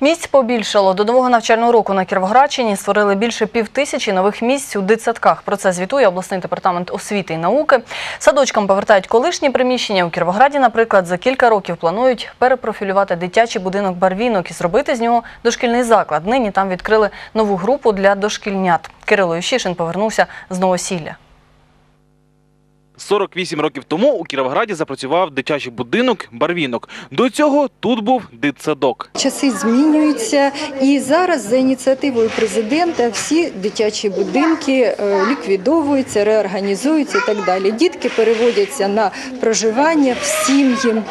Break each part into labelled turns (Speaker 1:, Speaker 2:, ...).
Speaker 1: Місць побільшало. До нового навчального року на Кіровоградщині створили більше півтисячі нових місць у дитсадках. Про це звітує обласний департамент освіти і науки. Садочкам повертають колишні приміщення. У Кіровограді, наприклад, за кілька років планують перепрофілювати дитячий будинок барвінок і зробити з нього дошкільний заклад. Нині там відкрили нову групу для дошкільнят. Кирило Ющишин повернувся з новосілля.
Speaker 2: 48 років тому у Кіровограді запрацював дитячий будинок Барвінок. До цього тут був дитсадок.
Speaker 3: Часи змінюються, і зараз за ініціативою президента всі дитячі будинки е, ліквідовуються, реорганізуються і так далі. Дітки переводяться на проживання в сім'ї,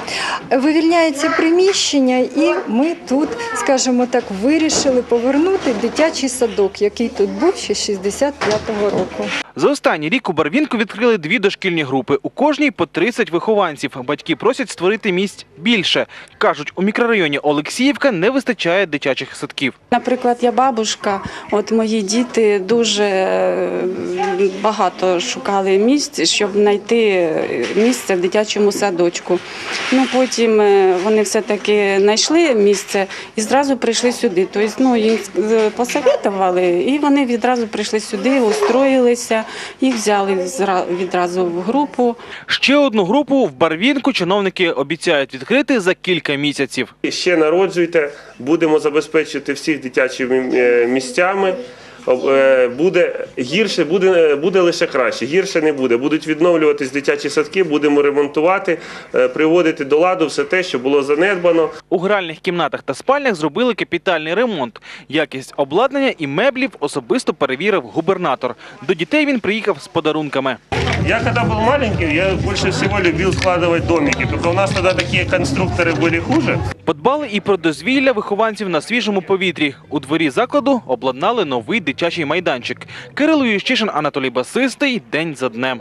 Speaker 3: вивільняється приміщення, і ми тут, скажімо так, вирішили повернути дитячий садок, який тут був ще з 65-го року.
Speaker 2: За останній рік у Барвінку відкрили дві дошкільні групи. У кожній по 30 вихованців. Батьки просять створити місць більше. Кажуть, у мікрорайоні Олексіївка не вистачає дитячих садків.
Speaker 4: Наприклад, я бабушка, от мої діти дуже е, багато шукали місць, щоб знайти місце в дитячому садочку. Ну потім е, вони все-таки знайшли місце і зразу прийшли сюди. Тобто, ну їм е, посоветували, і вони відразу прийшли сюди, устроїлися, їх взяли відразу в групу.
Speaker 2: Ще одну групу в Барвінку чиновники обіцяють відкрити за кілька місяців.
Speaker 5: Ще народжуйте, будемо забезпечити всіх дитячими е, місцями. Е, Буде гірше, буде, буде лише краще. Гірше не буде. Будуть відновлюватись дитячі садки, будемо ремонтувати, е, приводити до ладу все те, що було занедбано.
Speaker 2: У гральних кімнатах та спальнях зробили капітальний ремонт. Якість обладнання і меблів особисто перевірив губернатор. До дітей він приїхав з подарунками.
Speaker 5: Я когда был маленький, я больше всего любил складывать домики. Только у нас тогда такие конструкторы были хуже.
Speaker 2: Подбали і про дозвілля вихованців на свіжому повітрі. У дворі закладу обладнали новий дитячий майданчик. Кирило Ющишин, Анатолій Басистий. День за днем.